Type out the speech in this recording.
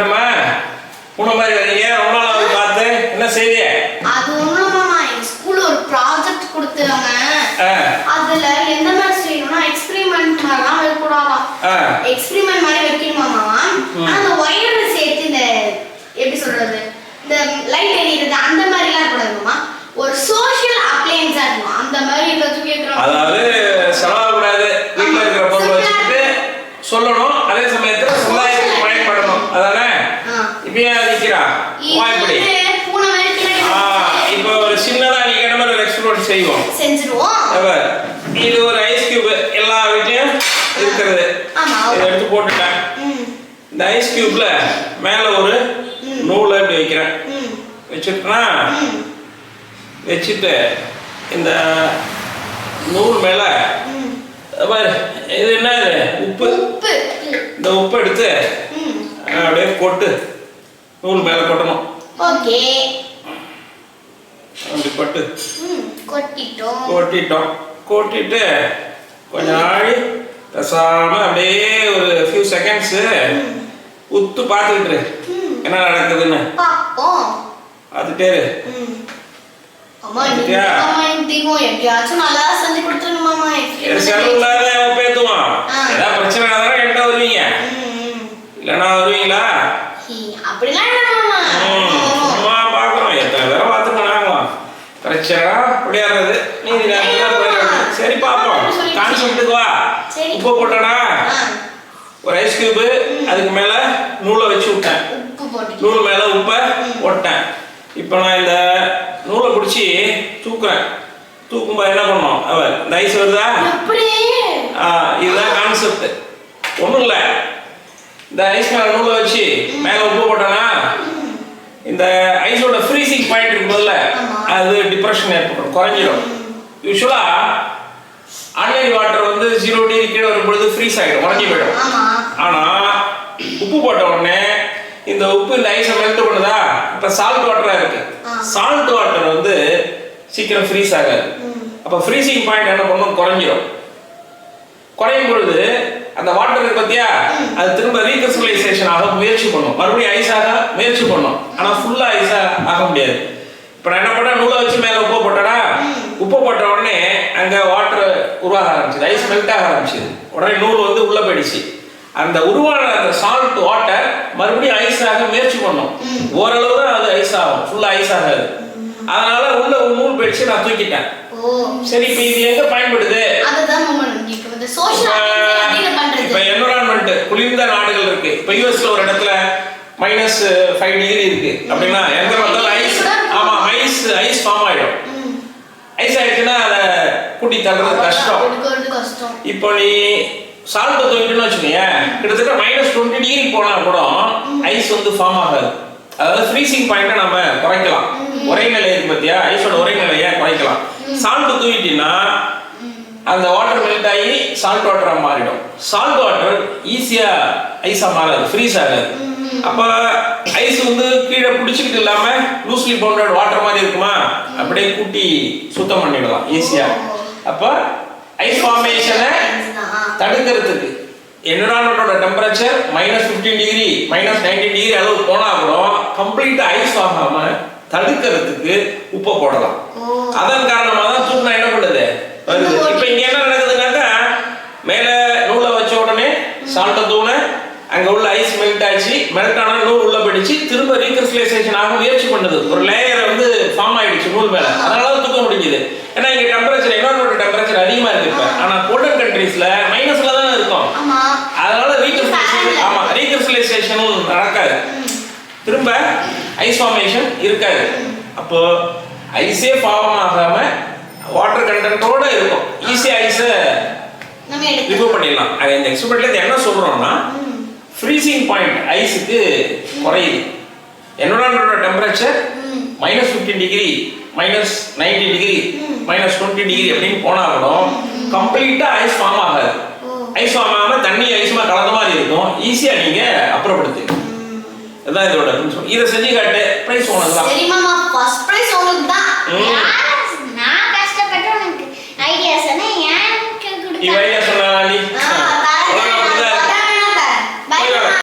என்னம்மா? பூனை மாதிரி வரீங்க ரொம்ப நாள் பார்த்து என்ன செய்தி அது ஒண்ணும் எங்க ஸ்கூல்ல ஒரு ப்ராஜெக்ட் கொடுத்தாங்க அதுல எந்த மாதிரி செய்யணும்னா எக்ஸ்பெரிமெண்ட் மாதிரிலாம் வைக்கூடாதாம் எக்ஸ்பெரிமெண்ட் மாதிரி வைக்கணுமாமா அந்த ஒயரை வா இப்படி இப்போ ஒரு சின்னதா நீங்க என்ன மாதிரி ஒரு எக்ஸ்பிளோர் செய்வோம். செஞ்சிருவோம். இது ஒரு ஐஸ் கியூப் எல்லா வீட்லயும் இருக்கிறது. இதை எடுத்து போட்டுட்டேன். இந்த ஐஸ் கியூப்ல மேல ஒரு நூலை இப்படி வைக்கிறேன். ம். வச்சுட்டா இந்த நூல் மேல பாரு, இது என்ன இது? உப்பு. இந்த உப்பு எடுத்து அப்படியே கொட்டு. நூல் மேல கொட்டணும். ஓகே. அப்படி கொட்டு. ம் கொட்டிட்டோம். கொட்டிட்டோம். கொட்டிட்டு கொஞ்ச நாள் பேசாம அப்படியே ஒரு ஃபியூ செகண்ட்ஸ் உத்து பார்த்துக்கிட்டு என்ன நடக்குதுன்னு? பாப்போம் பார்த்துட்டே அம்மா தீபம் எப்படியாச்சும் நல்லா செஞ்சு கொடுத்துருங்க மாமா. இது செலவில்லாத அவன் பேத்துவான். ஏதாவது பிரச்சனை என்கிட்ட வருவீங்க. இல்லைன்னா வருவீங்களா? அப்படிலாம் பிரச்சனை விளையாடுறது நீதி நேரத்தில் சரி பார்ப்போம் கான்செப்ட்டுக்கு வா. உப்பு போட்டனா? ஒரு ஐஸ் கியூபு அதுக்கு மேலே நூலை வச்சு விட்டேன். நூல் மேலே உப்பை போட்டேன். இப்போ நான் இந்த நூலை பிடிச்சி தூக்குறேன். தூக்கும்போது என்ன பண்ணோம் அவன் இந்த ஐஸ் வருதா? இதுதான் கான்செப்ட் ஒன்றும் இல்லை. இந்த ஐஸ் மேலே நூலை வச்சு மேலே உப்பு போட்டேன்னா இந்த ஐஸோட ஃப்ரீசிங் பாயிண்ட் இருக்கும்போதுல ஆமா. அது டிப்ரெஷன் ஏற்படும் குறைஞ்சிடும் யூஸ்வலாக ஆன்லைன் வாட்டர் வந்து ஜீரோ டிகிரி கீழே வரும்பொழுது ஃப்ரீஸ் ஆகிடும் உடஞ்சி போயிடும். ஆமா. ஆனா உப்பு போட்ட உடனே இந்த உப்பு இந்த ஐஸை மெல்ட் பண்ணுதா? இப்ப சால்ட் வாட்டரா இருக்கு. சால்ட் வாட்டர் வந்து சீக்கிரம் ஃப்ரீஸ் ஆகாது. அப்ப ஃப்ரீசிங் பாயிண்ட் என்ன பண்ணும்? குறைஞ்சிரும். குறையும் பொழுது அந்த வாட்டர் இருக்கு பார்த்தியா அது திரும்ப ரீகிறிஸ்டலைசேஷன் ஆக முயற்சி பண்ணும். மறுபடியும் ஐஸ் ஆக முயற்சி பண்ணும். ஆனா ஃபுல்லா ஐஸா ஆக முடியாது. இப்போ நான் என்ன பண்ணேன்? நூலை வச்சு மேல உப்பு போட்டேனா? உப்பு போட்ட உடனே அங்க வாட்டர் உருவாக ஆரம்பிச்சது. ஐஸ் மெல்ட் ஆக ஆரம்பிச்சது. உடனே நூல் வந்து உள்ள போயிடுச்சு. அந்த உருவான அந்த சால்ட் வாட்டர் மறுபடியும் ஐஸ் ஆக முயற்சி பண்ணும். ஓரளவு தான் அது ஐஸ் ஆகும். ஃபுல்லா ஐஸ் ஆகாது. அதனால உள்ள ஒரு நூல் போயிடுச்சு நான் தூக்கிட்டேன். சரி இப்போ இது எங்க பயன்படுது? இப்போ என்வரான்மெண்ட் குளிர்ந்த நாடுகள் இருக்கு. இப்போ யூஎஸ்ல ஒரு இடத்துல மைனஸ் ஃபைவ் டிகிரி இருக்கு. அப்படின்னா எந்த பார்த்தாலும் ஐஸ் ஐஸ் ஃபார்ம் ஆயிடும். ஐஸ் ஆயிடுச்சுன்னா அதை கூட்டி தள்ளுறது கஷ்டம். இப்போ நீ சால்ட் தூக்கிட்டுன்னு வச்சுக்கோங்க கிட்டத்தட்ட மைனஸ் டுவெண்ட்டி டிகிரி போனா கூட ஐஸ் வந்து ஃபார்ம் ஆகாது. அதாவது ஃப்ரீசிங் பாயிண்ட்டை நம்ம குறைக்கலாம். உரைநிலை இருக்கு பார்த்தியா ஐஸோட உரைநிலையை குறைக்கலாம். சால்ட் தூக்கிட்டீங்கன்னா அந்த வாட்டர் மெல்ட் ஆகி சால்ட் வாட்டரா மாறிடும். சால்ட் வாட்டர் ஈஸியா ஐஸா மாறாது ஃப்ரீஸ் ஆகாது. அப்ப ஐஸ் வந்து கீழே பிடிச்சிக்கிட்டு இல்லாம லூஸ்லி பவுண்டட் வாட்டர் மாதிரி இருக்குமா? அப்படியே கூட்டி சுத்தம் பண்ணிடலாம் ஈஸியா அப்ப ஐஸ் ஃபார்மேஷனை தடுக்கிறதுக்கு என்விரான்மெண்டோட temperature minus fifteen degree minus nineteen degree அளவு போனா கூட கம்ப்ளீட்டா ஐஸ் ஆகாம தடுக்கிறதுக்கு உப்பை போடலாம். அதன் காரணமாக தான் தூக்கினா என்ன பண்ணுது வருது இப்போ இங்க என்ன நடக்குதுன்னாக்கா மேல நூலை வச்ச உடனே சால்ட்டை தூண அங்க உள்ள ஐஸ் மெல்ட் ஆச்சு. மெல்ட் ஆனா நூல் உள்ள போயிடுச்சு. திரும்ப ரீகிறிஸ்டலைசேஷன் ஆக முயற்சி பண்ணுது. ஒரு லேயர் வந்து ஃபார்ம் ஆயிடுச்சு நூல் மேல. அதனால தான் தூக்க முடிஞ்சுது. ஏன்னா இங்க டெம்பரேச்சர் என்வரான்மெண்ட் டெம்பரேச்சர் அதிகமா இருக்கு இப்ப. ஆனா கோல்டன் கண்ட்ரீஸ்ல மைனஸ்ல தானே இருக்கும். அதனால ரீகிறிஸ்டலைசேஷன் ஆமா ரீகிறிஸ்டலைசேஷன் நடக்காது. திரும்ப ஐஸ் ஃபார்மேஷன் இருக்காது. அப்போ ஐஸே ஃபார்ம் ஆகாம வாட்டர் கண்டென்ட்டோட இருக்கும். ஈஸியா ஐஸை ரிமூவ் பண்ணிடலாம். அது இந்த எக்ஸ்பெரிமெண்ட்ல என்ன சொல்றோம்னா ஃப்ரீசிங் பாயிண்ட் ஐஸுக்கு குறையுது. என்வரான்மெண்டோட temperature minus fifteen degree minus ninety degree minus twenty degree அப்படின்னு போனாலும் கூட ஐஸ் ஃபார்ம் ஆகாது. ஐஸ் ஃபார்ம் ஆகாம தண்ணி ஐஸுமா கலந்த மாதிரி இருக்கும். ஈஸியாக நீங்க அப்புறப்படுத்து இதான் இதோட இதை செஞ்சு காட்டு. பிரைஸ் போனது தான்.